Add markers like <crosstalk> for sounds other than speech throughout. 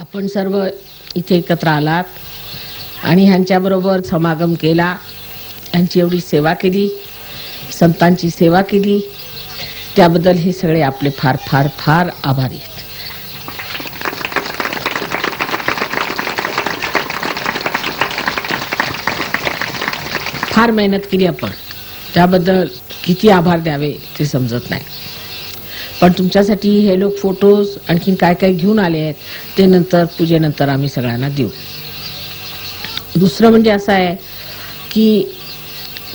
आपण सर्व इथे एकत्र आलात आणि ह्यांच्याबरोबर समागम केला. यांची एवढी सेवा केली संतांची सेवा केली. त्याबद्दल हे सगळे आपले फार फार फार आभारी आहेत. फार मेहनत केली आपण. त्याबद्दल किती आभार द्यावे ते समजत नाही. पण तुमच्यासाठी हे लोक फोटोज आणखीन काय काय घेऊन आले आहेत ते नंतर पूजेनंतर आम्ही सगळ्यांना देऊ. दुसरं म्हणजे असं आहे की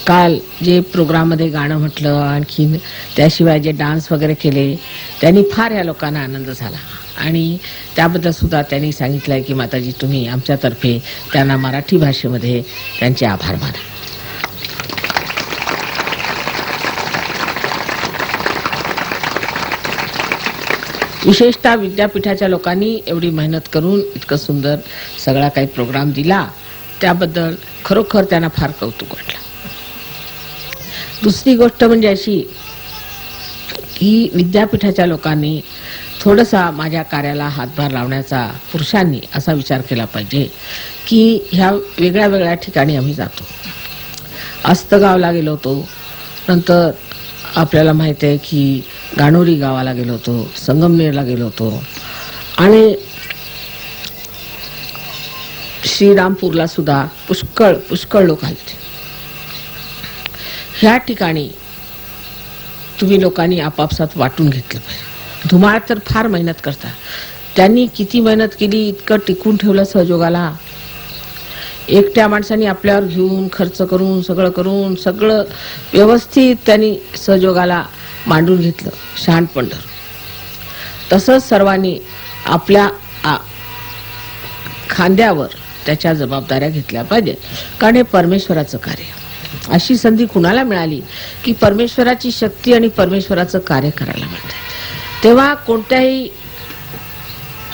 काल जे प्रोग्राममध्ये गाणं म्हटलं आणखीन त्याशिवाय जे डान्स वगैरे केले त्यांनी फार या लोकांना आनंद झाला. आणि त्याबद्दल सुद्धा त्यांनी आहे की माताजी तुम्ही आमच्यातर्फे त्यांना मराठी भाषेमध्ये त्यांचे आभार माना. विशेषतः विद्यापीठाच्या लोकांनी एवढी मेहनत करून इतकं सुंदर सगळा काही प्रोग्राम दिला त्याबद्दल खरोखर त्यांना फार कौतुक वाटलं. दुसरी गोष्ट म्हणजे अशी की विद्यापीठाच्या लोकांनी थोडासा माझ्या कार्याला हातभार लावण्याचा पुरुषांनी असा विचार केला पाहिजे की ह्या वेगळ्या वेगळ्या ठिकाणी आम्ही जातो. अस्तगावला गेलो होतो नंतर आपल्याला माहिती आहे की गाणोरी गावाला गेलो होतो संगमनेरला गेलो होतो. आणि श्रीरामपूरला सुद्धा पुष्कळ पुष्कळ लोक आहेत ह्या ठिकाणी तुम्ही लोकांनी आपापसात वाटून घेतलं पाहिजे. धुमाळ तर फार मेहनत करता त्यांनी किती मेहनत केली इतकं टिकून ठेवलं सहयोगाला. एकट्या माणसाने आपल्यावर घेऊन खर्च करून सगळं करून सगळं व्यवस्थित त्यांनी सहयोगाला मांडून घेतलं. शहाणपण तसंच सर्वांनी आपल्या खांद्यावर त्याच्या जबाबदाऱ्या घेतल्या पाहिजेत. कारण हे परमेश्वराचं कार्य. अशी संधी कुणाला मिळाली? की परमेश्वराची शक्ती आणि परमेश्वराचं कार्य करायला मिळतं तेव्हा कोणत्याही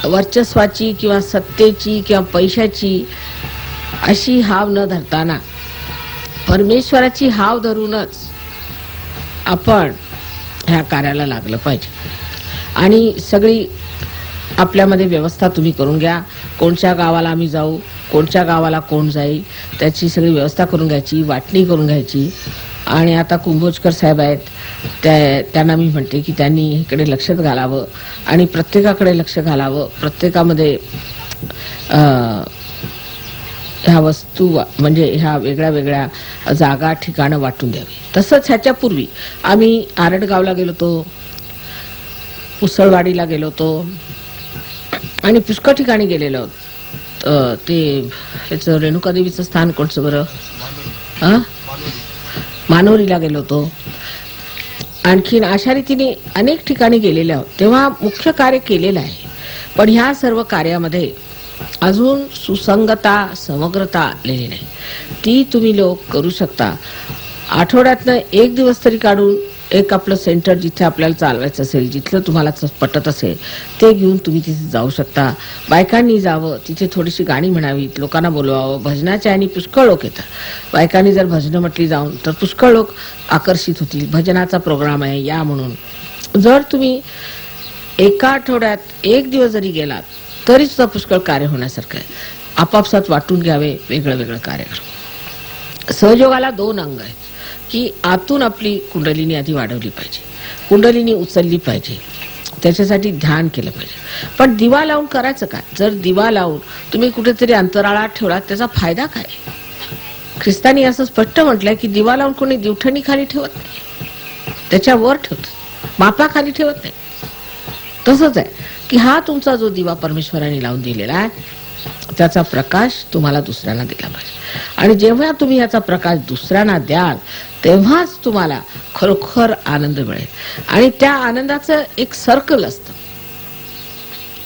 वर्चस्वाची किंवा सत्तेची किंवा पैशाची अशी हाव न धरताना परमेश्वराची हाव धरूनच आपण ह्या कार्याला लागलं पाहिजे. आणि सगळी आपल्यामध्ये व्यवस्था तुम्ही करून घ्या. कोणत्या गावाला आम्ही जाऊ कोणत्या गावाला कोण जाईल त्याची सगळी व्यवस्था करून घ्यायची वाटणी करून घ्यायची. आणि आता कुंभोजकर साहेब आहेत त्या त्यांना मी म्हणते की त्यांनी इकडे लक्षात घालावं आणि प्रत्येकाकडे लक्ष घालावं. प्रत्येकामध्ये ह्या वस्तू म्हणजे ह्या वेगळ्या वेगळ्या जागा ठिकाणं वाटून द्यावी. तसंच ह्याच्यापूर्वी आम्ही आरडगावला गेलो होतो उसळवाडीला गेलो होतो आणि पुष्कळ ठिकाणी गेलेलो ते ह्याचं रेणुका देवीचं स्थान कोणचं बरं? हा मानोरीला गेलो होतो. आणखीन अशा रीतीने अनेक ठिकाणी गेलेले आहोत. तेव्हा मुख्य कार्य केलेलं आहे. पण ह्या सर्व कार्यामध्ये अजून सुसंगता समग्रता आलेली नाही. ती तुम्ही लोक करू शकता. आठवड्यातनं एक दिवस तरी काढून एक आपलं सेंटर जिथे आपल्याला चालवायचं असेल जिथलं तुम्हाला च- पटत असेल ते घेऊन तुम्ही तिथे जाऊ शकता. बायकांनी जावं तिथे थोडीशी गाणी म्हणावीत लोकांना बोलवावं भजनाच्या आणि पुष्कळ लोक येतात. बायकांनी जर भजनं म्हटली जाऊन तर पुष्कळ लोक आकर्षित होतील. भजनाचा प्रोग्राम आहे या म्हणून. जर तुम्ही एका आठवड्यात एक दिवस जरी गेलात तरी सुद्धा पुष्कळ कार्य होण्यासारखं आहे. आपापसात वाटून घ्यावे वेगळं वेगळं कार्य सहयोगाला दोन अंग आहेत. की आतून आपली कुंडलिनी आधी वाढवली पाहिजे कुंडलिनी उचलली पाहिजे त्याच्यासाठी ध्यान केलं पाहिजे. पण दिवा लावून करायचं काय? जर दिवा लावून तुम्ही कुठेतरी अंतराळात ठेवला त्याचा फायदा काय? ख्रिस्तानी असं स्पष्ट म्हटलंय की दिवा लावून कोणी दिवठणी खाली ठेवत नाही. त्याच्या वर ठेवत मापाखाली ठेवत नाही. तसंच आहे. की हा तुमचा जो दिवा परमेश्वराने लावून दिलेला आहे त्याचा प्रकाश तुम्हाला दुसऱ्यांना दिला पाहिजे. आणि जेव्हा तुम्ही याचा प्रकाश दुसऱ्यांना द्याल तेव्हाच तुम्हाला खरोखर आनंद मिळेल. आणि त्या आनंदाचं एक सर्कल असतं.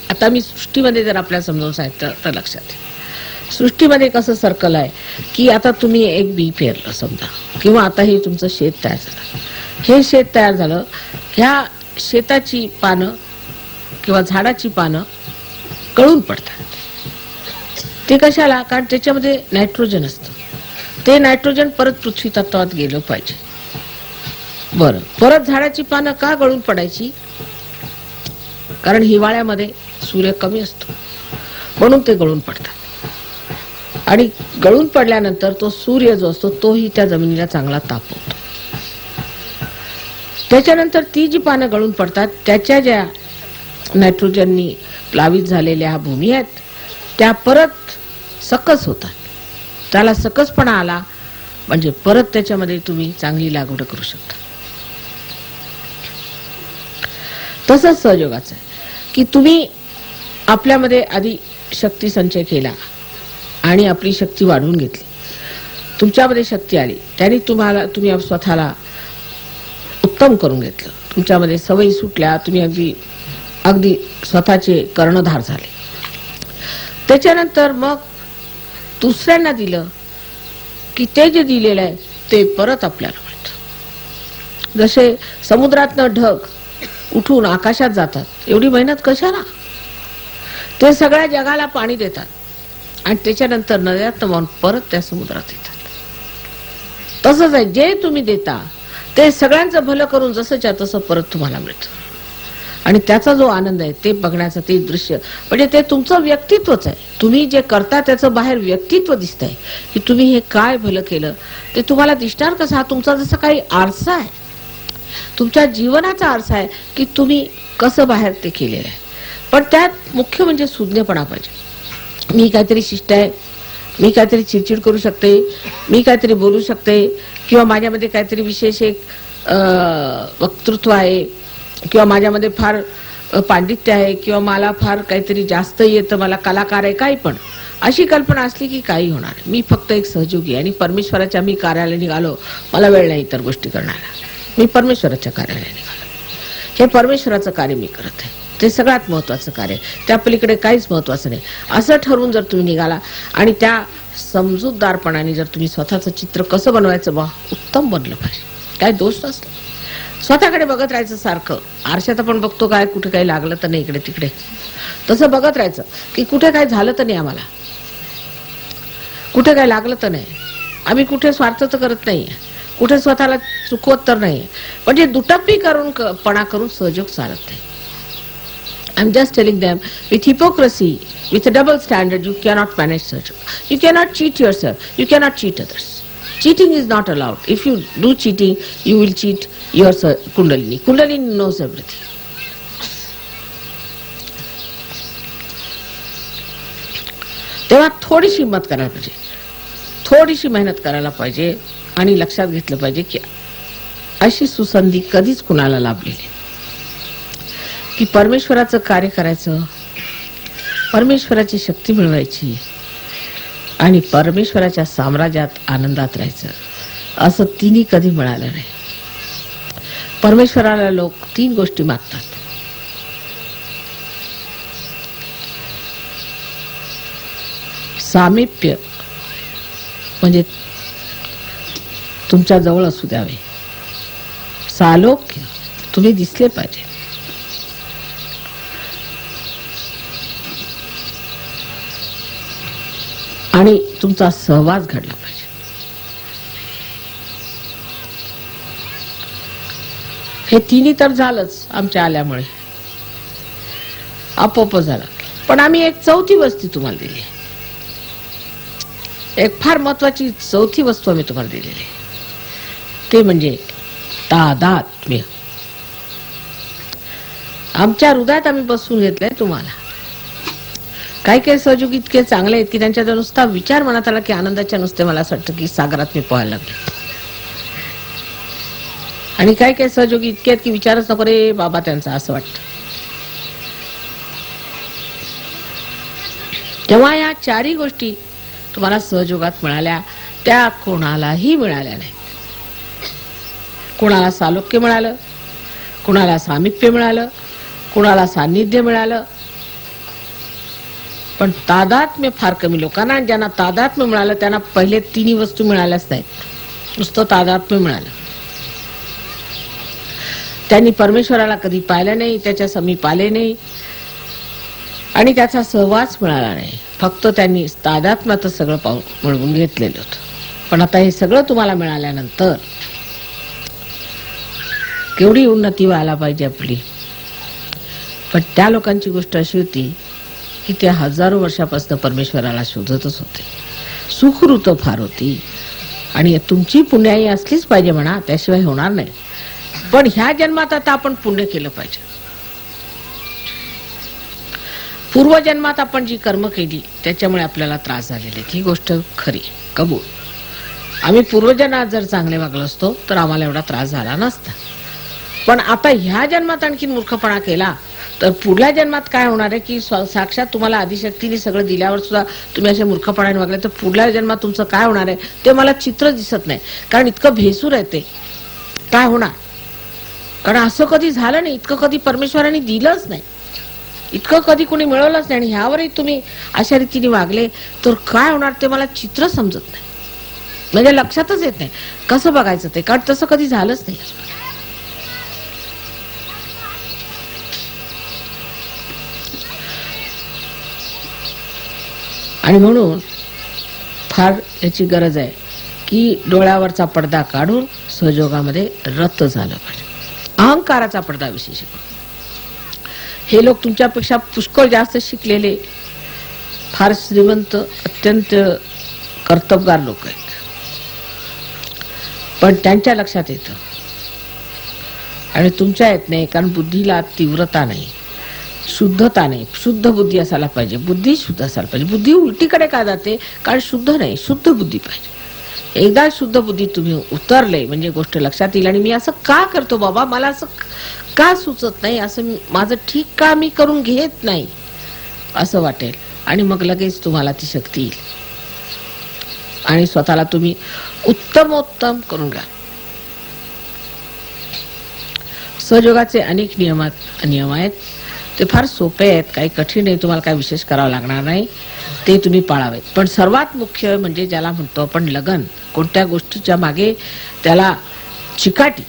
आता मी सृष्टीमध्ये जर आपल्याला समजावून सांगितलं तर लक्षात येईल सृष्टीमध्ये कसं सर्कल आहे की आता तुम्ही एक बी पेरलं समजा. किंवा आता हे तुमचं शेत तयार झालं. हे शेत तयार झालं ह्या शेताची पानं किंवा झाडाची पानं कळून पडतात. ते कशाला? कारण त्याच्यामध्ये नायट्रोजन असतं. ते नायट्रोजन परत पृथ्वी तत्वात गेलं पाहिजे. बरं. परत झाडाची पानं का गळून पडायची? कारण हिवाळ्यामध्ये सूर्य कमी असतो. म्हणून ते गळून पडतात. आणि गळून पडल्यानंतर तो सूर्य जो असतो तोही त्या जमिनीला चांगला तापवतो त्याच्यानंतर ती जी पानं गळून पडतात त्याच्या ज्या नायट्रोजननी प्लावित झालेल्या ह्या भूमी आहेत. त्या परत सकस होतात. त्याला सकसपणा आला म्हणजे परत त्याच्यामध्ये तुम्ही चांगली लागवड करू शकता. तसंच सहयोगाचं आहे. की तुम्ही आपल्यामध्ये आधी शक्ती संचय केला आणि आपली शक्ती वाढवून घेतली. तुमच्यामध्ये शक्ती आली. त्याने तुम्हाला तुम्ही स्वतःला उत्तम करून घेतलं. तुमच्यामध्ये सवयी सुटल्या तुम्ही अगदी अगदी स्वतःचे कर्णधार झाले. त्याच्यानंतर मग दुसऱ्यांना दिलं की ते जे दिलेलं आहे ते परत आपल्याला मिळतं. जसे समुद्रातनं ढग उठून आकाशात जातात एवढी मेहनत कशाला? ते सगळ्या जगाला पाणी देतात आणि त्याच्यानंतर नद्यात वाहून परत त्या समुद्रात येतात. तसंच आहे जे तुम्ही देता ते सगळ्यांचं भलं करून जसंच्या तसं परत तुम्हाला मिळतं. आणि त्याचा जो आनंद आहे ते बघण्याचं ते दृश्य. म्हणजे ते तुमचं व्यक्तित्वच आहे. तुम्ही जे करता त्याचं बाहेर व्यक्तित्व दिसतंय. की तुम्ही हे काय भलं केलं? ते तुम्हाला दिसणार कसं? हा तुमचा जसा काही आरसा आहे. तुमच्या जीवनाचा आरसा आहे की तुम्ही कसं बाहेर ते केलेलं आहे. पण त्यात मुख्य म्हणजे सुज्ञपणा पाहिजे. मी काहीतरी शिष्ट आहे मी काहीतरी चिडचिड करू शकते मी काहीतरी बोलू शकते किंवा माझ्यामध्ये काहीतरी विशेष एक वक्तृत्व आहे किंवा माझ्यामध्ये फार पांडित्य आहे किंवा मला फार काहीतरी जास्त येतं मला कलाकार आहे काही पण. अशी कल्पना असली की काही होणार. मी फक्त एक सहयोगी आणि परमेश्वराच्या मी कार्यालय निघालो मला वेळ नाही इतर गोष्टी करण्याला. मी परमेश्वराच्या कार्यालय निघालो. हे परमेश्वराचं कार्य मी करत आहे. ते सगळ्यात महत्वाचं कार्य त्या पलीकडे काहीच महत्वाचं नाही. असं ठरवून जर तुम्ही निघाला आणि त्या समजूतदारपणाने जर तुम्ही स्वतःचं चित्र कसं बनवायचं बा उत्तम बनलं पाहिजे. काय दोष नसला. स्वतःकडे बघत राहायचं सारखं. आरशात आपण बघतो काय कुठे काही लागलं तर नाही इकडे तिकडे. तसं बघत राहायचं की कुठे काय झालं तर नाही आम्हाला. कुठे काय लागलं तर नाही. आम्ही कुठे स्वार्थ तर करत नाही कुठे स्वतःला चुकवत तर नाही. म्हणजे दुटप्पी करून क- पणा करून सहयोग चालत नाही I am just telling them with hypocrisy with double standard you cannot manage such you cannot cheat yourself you cannot cheat others cheating is not allowed. If you do cheating you will cheat your kundalini. Kundalini knows everything. तेव्हा थोडीशी हिंमत करायला पाहिजे. थोडीशी मेहनत करायला पाहिजे आणि लक्षात घेतलं पाहिजे की अशी सुसंधी कधीच कुणाला लाभलेली की परमेश्वराचं कार्य करायचं परमेश्वराची शक्ती मिळवायची आणि परमेश्वराच्या साम्राज्यात आनंदात राहायचं. असं तिन्ही कधी मिळालं नाही. परमेश्वराला लोक तीन गोष्टी मागतात. सामिप्य म्हणजे तुमच्या जवळ असू द्यावे. सालोक्य तुम्ही दिसले पाहिजे. आणि तुमचा सहवास घडला पाहिजे. हे तिन्ही तर झालंच आमच्या आल्यामुळे. आपोआप झालं. पण आम्ही एक चौथी वस्ती तुम्हाला दिली एक फार महत्वाची चौथी वस्तू आम्ही तुम्हाला दिलेली आहे. ते म्हणजे तादात्म्य आमच्या हृदयात आम्ही बसून घेतलंय तुम्हाला. काही काही सहयोग इतके चांगले आहेत की त्यांच्या जर नुसता विचार मनात आला की आनंदाच्या नुसते मला असं वाटतं की सागरात मी पोहायला लागले. आणि काही काही सहयोगी इतके आहेत की विचारच नको रे बाबा त्यांचा असं वाटतं. तेव्हा या चारही गोष्टी तुम्हाला सहयोगात मिळाल्या. त्या कोणालाही मिळाल्या नाही कोणाला सालोक्य मिळालं कोणाला सामिप्य मिळालं कोणाला सान्निध्य मिळालं पण तादात्म्य फार कमी लोकांना आणि ज्यांना तादात्म्य मिळालं त्यांना पहिले तिन्ही वस्तू मिळाल्याच नाहीत. नुसतं तादात्म्य मिळालं. त्यांनी परमेश्वराला कधी पाहिलं नाही त्याच्या समीप आले नाही. आणि त्याचा सहवास मिळाला नाही. फक्त त्यांनी तादात्म्यात सगळं पाऊल मिळवून घेतलेलं होतं. पण आता हे सगळं तुम्हाला मिळाल्यानंतर केवढी उन्नती व्हायला पाहिजे आपली? पण त्या लोकांची गोष्ट अशी होती की ते हजारो वर्षापासून परमेश्वराला शोधतच होते. सुखऋत फार होती. आणि तुमची पुण्याई असलीच पाहिजे म्हणा त्याशिवाय होणार नाही. पण ह्या जन्मात आता आपण पुण्य केलं पाहिजे. पूर्वजन्मात आपण जी कर्म केली त्याच्यामुळे आपल्याला त्रास झालेले ही गोष्ट खरी कबूल. आम्ही पूर्वजन्मात जर चांगले वागलो असतो तर आम्हाला एवढा त्रास झाला नसता. पण आता ह्या जन्मात आणखी मूर्खपणा केला तर पुढल्या जन्मात काय होणार आहे की साक्षात तुम्हाला आदिशक्तीने सगळं दिल्यावर सुद्धा तुम्ही असे मूर्खपणाने वागले तर पुढल्या जन्मात तुमचं काय होणार आहे ते मला चित्र दिसत नाही. कारण इतकं भेसूर आहे ते. काय होणार? कारण असं कधी झालं नाही इतकं कधी परमेश्वराने दिलंच नाही. इतकं कधी कोणी मिळवलंच नाही आणि ह्यावरही तुम्ही अशा रीतीने वागले तर काय होणार ते मला चित्र समजत नाही. म्हणजे लक्षातच येत नाही. कसं बघायचं ते? कारण तसं कधी झालंच नाही. आणि म्हणून फार याची गरज आहे की डोळ्यावरचा पडदा काढून सहयोगामध्ये रत झालं पाहिजे. अहंकाराचा पडदा विशेष हे लोक तुमच्यापेक्षा पुष्कळ जास्त शिकलेले फार श्रीमंत अत्यंत कर्तबगार लोक आहेत. पण त्यांच्या लक्षात येतं. आणि तुमच्या येत नाही कारण बुद्धीला तीव्रता नाही. शुद्धता नाही शुद्ध बुद्धी असायला पाहिजे. बुद्धी शुद्ध असायला पाहिजे. बुद्धी उलटीकडे का जाते? कारण शुद्ध नाही शुद्ध बुद्धी पाहिजे. एकदा शुद्ध बुद्धी तुम्ही उतरले म्हणजे गोष्ट लक्षात येईल. आणि मी असं का करतो बाबा? मला असं का सुचत नाही? असं मी- माझं ठीक का मी करून घेत नाही? असं वाटेल. आणि मग लगेच तुम्हाला ती शक्ती येईल. आणि स्वतःला तुम्ही उत्तमोत्तम करून घ्या. सहयोगाचे अनेक नियमात नियम आहेत. ते फार सोपे आहेत काही कठीण आहे तुम्हाला काही विशेष करावं लागणार नाही. ते तुम्ही पाळावेत पण सर्वात मुख्य म्हणजे ज्याला म्हणतो आपण लगन कोणत्या गोष्टीच्या मागे त्याला चिकाटी.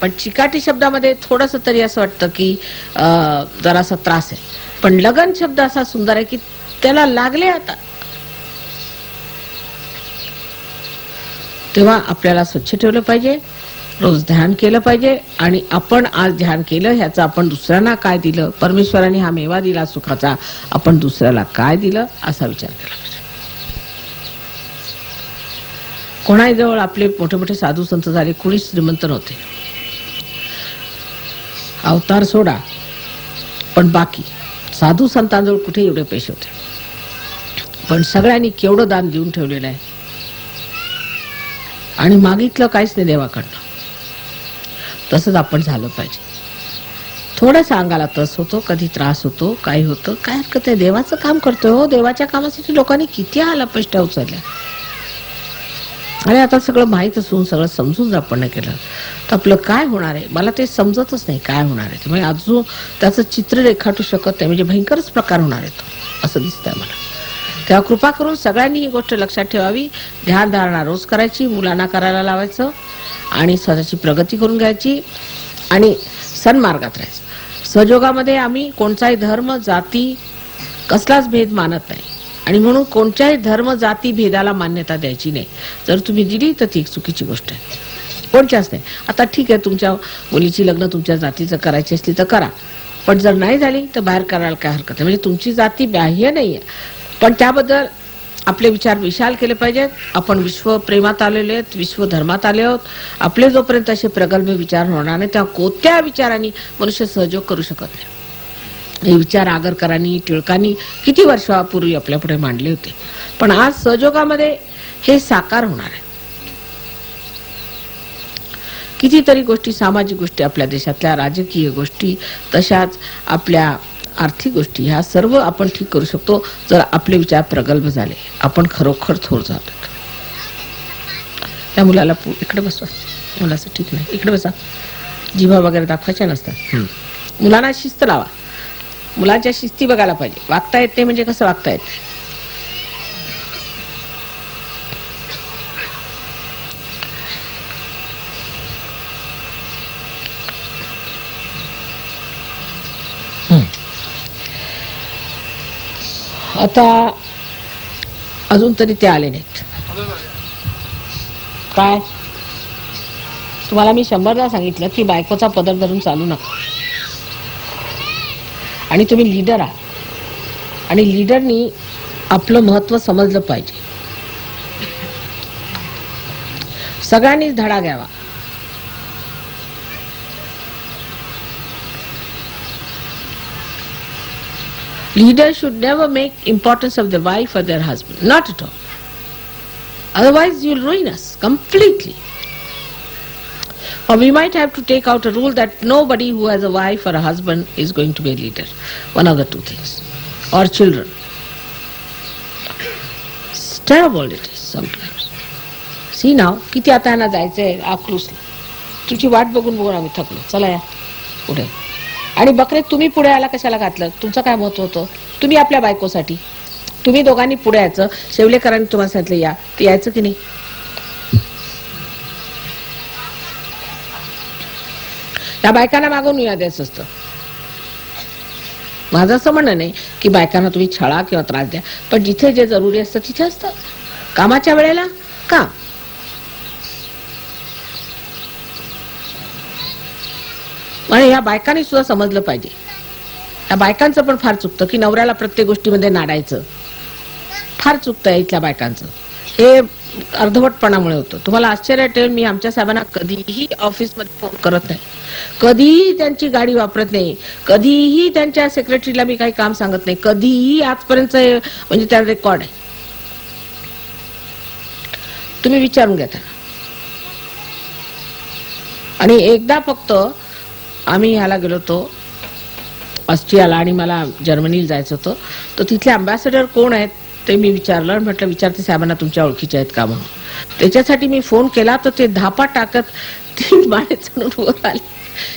पण चिकाटी शब्दामध्ये थोडंसं तरी असं वाटतं की जरासा त्रास आहे. पण लगन शब्द असा सुंदर आहे की त्याला लागले आता. तेव्हा आपल्याला स्वच्छ ठेवलं पाहिजे. रोज ध्यान केलं पाहिजे आणि आपण आज ध्यान केलं ह्याचं आपण दुसऱ्यांना काय दिलं? परमेश्वराने हा मेवा दिला सुखाचा आपण दुसऱ्याला काय दिलं? असा विचार केला पाहिजे. कोणाजवळ आपले मोठे मोठे साधू संत झाले कुणी श्रीमंत नव्हते. अवतार सोडा पण बाकी साधू संतांजवळ कुठे एवढे पैसे होते? पण सगळ्यांनी केवढं दान देऊन ठेवलेलं आहे? आणि मागितलं काहीच नाही देवाकडं तसंच आपण झालं पाहिजे. थोडंसं अंगाला तस होतो कधी त्रास होतो काही होतं काय हरकत आहे? देवाचं काम करतोय हो देवाच्या कामासाठी लोकांनी किती आला पैष्टा उचलल्या आणि आता सगळं माहीत असून सगळं समजून जर आपण केलं. तर आपलं काय होणार आहे? मला ते समजतच नाही काय होणार आहे. म्हणजे अजून त्याचं चित्र रेखाटू शकत नाही. म्हणजे भयंकरच प्रकार होणार आहे तो. असं दिसतंय मला. तेव्हा कृपा करून सगळ्यांनी ही गोष्ट लक्षात ठेवावी. ध्यान धारणा रोज करायची मुलांना करायला लावायचं आणि स्वतःची प्रगती करून घ्यायची आणि सन्मार्गात राहायचं. सहयोगामध्ये आम्ही कोणताही धर्म जाती कसलाच भेद मानत नाही. आणि म्हणून कोणत्याही धर्म जाती भेदाला मान्यता द्यायची नाही. जर तुम्ही दिली तर ती एक चुकीची गोष्ट आहे. कोणच्याच नाही. आता ठीक आहे तुमच्या मुलीची लग्न तुमच्या जातीचं करायची असली तर करा. पण जर नाही झाली तर बाहेर करायला काय हरकत नाही. म्हणजे तुमची जाती बाह्य नाही आहे पण त्याबद्दल आपले विचार विशाल केले पाहिजेत. आपण विश्व प्रेमात आलेले आहेत विश्व धर्मात आले आहोत. आपले जोपर्यंत असे प्रगल्भ विचार होणार नाही त्या कोणत्या विचारांनी मनुष्य सहयोग करू शकत नाही? हे विचार आगरकरांनी टिळकांनी किती वर्षापूर्वी आपल्या पुढे मांडले होते. पण आज सहयोगामध्ये हे साकार होणार आहे. कितीतरी गोष्टी सामाजिक गोष्टी आपल्या देशातल्या राजकीय गोष्टी तशाच आपल्या आर्थिक गोष्टी ह्या सर्व आपण ठीक करू शकतो जर आपले विचार प्रगल्भ झाले. आपण खरोखर थोर झालो. त्या मुलाला इकडे बसवा. मुलाचं ठीक नाही. इकडे बसा. जिभा वगैरे दाखवायच्या नसतात. मुलांना शिस्त लावा. मुलांच्या शिस्ती बघायला पाहिजे. वागता येत नाही म्हणजे कसं वागता येत? आता अजून तरी ते आले नाहीत. काय? तुम्हाला मी शंभरदा सांगितलं की बायकोचा पदर धरून चालू नका. आणि तुम्ही लीडर आहात. आणि लीडरनी आपलं महत्त्व समजलं पाहिजे. सगळ्यांनीच धडा घ्यावा. Leaders should never make importance of their wife or their husband. Not at all. Otherwise, you'll ruin us completely. Or we might have to take out a rule that nobody who has a wife or a husband is going to be a leader. One of the two things. Or children. It's terrible it is sometimes. See now, किती आता यांना जायचंय अक्रूसला तुमची वाट बघून बघून आम्ही थकलो चला या पुढे आणि बकरे तुम्ही पुढे आला कशाला घातलं? तुमचं काय मत होतं? तुम्ही आपल्या बायकोसाठी. तुम्ही दोघांनी पुढे यायचं. शेवलेकरांनी तुम्हाला सांगितलं या. यायचं की नाही? त्या बायकांना मागून या द्यायचं असतं. माझं असं म्हणणं नाही की बायकांना तुम्ही छळा किंवा त्रास द्या. पण जिथे जे जरुरी असतं तिथे असतं. कामाच्या वेळेला काम. आणि या बायकांनी सुद्धा समजलं पाहिजे. या बायकांचं पण फार चुकतं की नवऱ्याला प्रत्येक गोष्टीमध्ये नाडायचं. फार चुकतं इथल्या बायकांचं. हे अर्धवटपणामुळे होतं. तुम्हाला आश्चर्य वाटेल मी आमच्या साहेबांना कधीही ऑफिसमध्ये फोन करत नाही. कधीही त्यांची गाडी वापरत नाही. कधीही त्यांच्या सेक्रेटरीला मी काही काम सांगत नाही. कधीही आजपर्यंत म्हणजे त्या रेकॉर्ड आहे. तुम्ही विचारून घ्या आणि एकदा फक्त आम्ही ह्याला गेलो होतो ऑस्ट्रियाला आणि मला जर्मनीला जायचं होतं. तर तिथले अम्बॅसेडर कोण आहेत ते मी विचारलं आणि म्हटलं विचारते साहेबांना तुमच्या ओळखीचे आहेत का म्हणून. त्याच्यासाठी मी फोन केला तर ते धापा टाकत <laughs> तीन माळे चढून वर आले.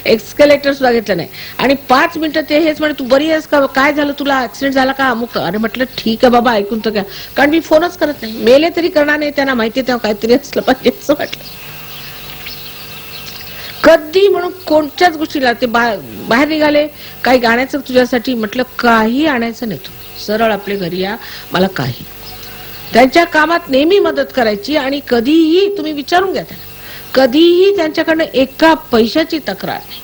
एक्सकलेटर सुद्धा घेतलं नाही. आणि पाच मिनिटं ते हेच म्हणे तू बरी आहेस का? काय झालं तुला? ऍक्सिडेंट झाला का? अमुक अरे म्हटलं ठीक आहे बाबा ऐकून तर काय कारण मी फोनच करत नाही. मेले तरी करणार नाही त्यांना माहिती तेव्हा काहीतरी असलं पाहिजे असं वाटलं. कधी म्हणून कोणत्याच गोष्टीला ते बा- बाहेर निघाले. काही गाण्याचं तुझ्यासाठी म्हटलं काही आणायचं नाही तू. सरळ आपले घरी या मला काही. त्यांच्या कामात नेहमी मदत करायची आणि कधीही तुम्ही विचारून घ्या त्यांना. कधीही त्यांच्याकडनं एका पैशाची तक्रार नाही.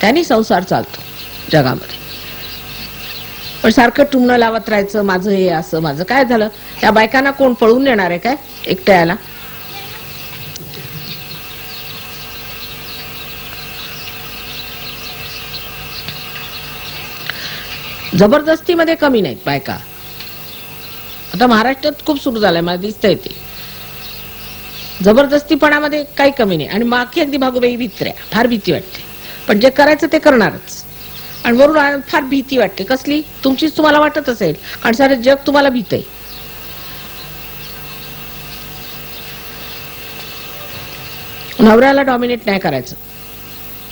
त्यांनी संसार चालतो जगामध्ये. पण सारखं टुमणं लावत राहायचं माझं हे असं माझं काय झालं? त्या बायकांना कोण पळून नेणार आहे काय? एकट्या जबरदस्तीमध्ये कमी नाहीत बायका आता महाराष्ट्रात खूप सुरू झालंय मला दिसतंय ते. जबरदस्तीपणामध्ये काही कमी नाही. आणि माखी अगदी भागोबाई भित्र्या फार भीती वाटते. पण जे करायचं ते करणारच. आणि वरून फार भीती वाटते. कसली? तुमचीच तुम्हाला वाटत असेल. कारण सारं जग तुम्हाला भीत आहे नवऱ्याला डॉमिनेट नाही करायचं.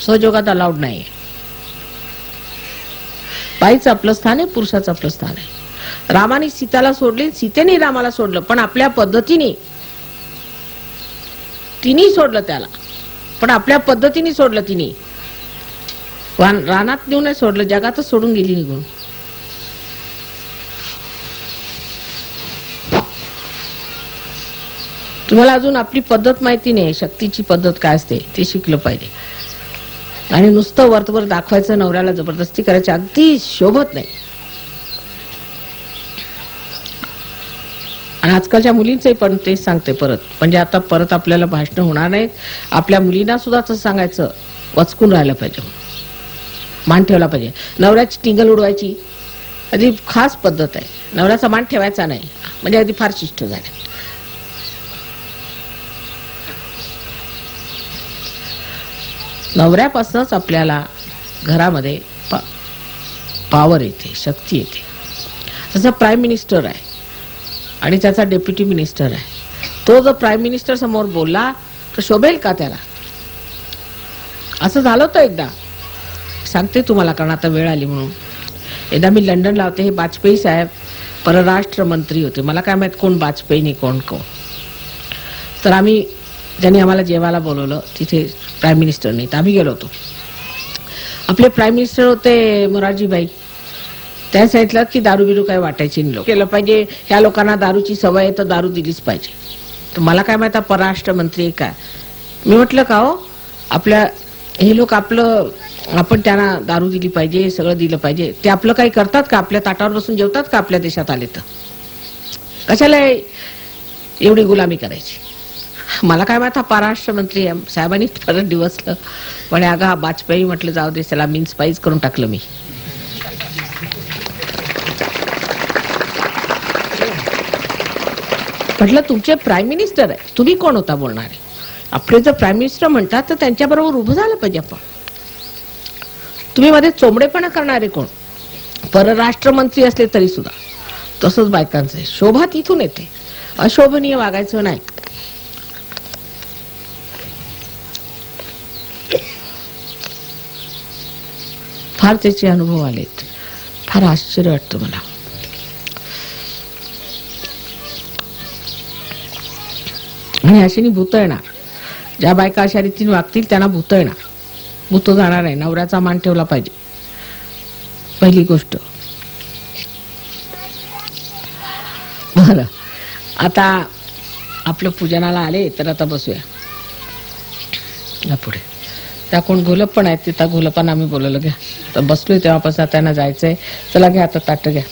सहयोगात अलाउड नाही बाईचं आपलं स्थान आहे पुरुषाचं आपलं स्थान आहे. रामाने सीताला सोडले सीतेने रामाला सोडलं पण आपल्या पद्धतीने तिने सोडलं त्याला. पण आपल्या पद्धतीने सोडलं तिने. रानात नेऊन नाही सोडलं जगातच सोडून गेली निघून. तुम्हाला अजून आपली पद्धत माहिती नाही शक्तीची पद्धत काय असते ते शिकलं पाहिजे. आणि नुसतं वरतवर दाखवायचं नवऱ्याला जबरदस्ती करायची अगदी शोभत नाही. आणि आजकालच्या मुलींचे पण तेच सांगते परत. म्हणजे आता परत आपल्याला भाषण होणार नाहीत. आपल्या मुलींना सुद्धा तसं सांगायचं वचकून राहायला पाहिजे मान ठेवला पाहिजे. नवऱ्याची टिंगल उडवायची आधी खास पद्धत आहे. नवऱ्याचा मान ठेवायचा नाही. म्हणजे आधी फार शिष्ट झाल्या नवऱ्यापासूनच आपल्याला घरामध्ये पा पावर येते शक्ती येते. जसं प्राईम मिनिस्टर आहे. आणि त्याचा डेप्युटी मिनिस्टर आहे. तो जर प्राईम मिनिस्टर समोर बोलला तर शोभेल का त्याला? असं झालं होतं एकदा. सांगते तुम्हाला कारण आता वेळ आली म्हणून. एकदा मी लंडनला होते हे वाजपेयी साहेब परराष्ट्र मंत्री होते. मला काय माहीत कोण वाजपेयी नाही कोण कोण. तर आम्ही त्यांनी आम्हाला जेवायला बोलवलं. तिथे प्राईम मिनिस्टरनी तर आम्ही गेलो होतो. आपले प्राईम मिनिस्टर होते मोरारजीभाई त्या सांगितलं की दारू बिरू काय वाटायची नाही लोक. केलं पाहिजे. ह्या लोकांना दारूची सवय आहे तर दारू दिलीच पाहिजे. तर मला काय माहिती परराष्ट्र मंत्री काय मी म्हटलं का हो आपल्या हे लोक आपलं आपण त्यांना दारू दिली पाहिजे सगळं दिलं पाहिजे. ते आपलं काही करतात का? आपल्या ताटावर बसून जेवतात का आपल्या देशात आले तर? कशाला एवढी गुलामी करायची? मला काय माहिती परराष्ट्र मंत्री साहेबांनी परत दिवसलं. पण अगं हा वाजपेयी म्हटलं जाऊ दे त्याला मीन पाईज करून टाकलं मी. म्हटलं तुमचे प्राईम मिनिस्टर आहे. तुम्ही कोण होता बोलणारे आपले जर प्राईम मिनिस्टर म्हणतात तर त्यांच्याबरोबर उभं झालं पाहिजे आपण. तुम्ही मध्ये चोंबडेपणा करणारे कोण? परराष्ट्र मंत्री असले तरी सुद्धा. तसंच बायकांचं शोभा तिथून येते. अशोभनीय वागायचं नाही. फार त्याचे अनुभव आलेत. फार आश्चर्य वाटतं मला. आणि अशाने भूत येणार ज्या बायका अशा रीतीने वागतील त्यांना भूत येणार भूत जाणार आहे. नवऱ्याचा मान ठेवला पाहिजे. पहिली गोष्ट. बर. आता आपलं पूजनाला आले तर आता बसूया. पुढे. त्या कोण घोलप पण आहेत तिथं घोलपांना आम्ही बोलवलं घ्या. तर बसलोय तेव्हापासून आता त्यांना जायचंय. चला घ्या आता ताट घ्या.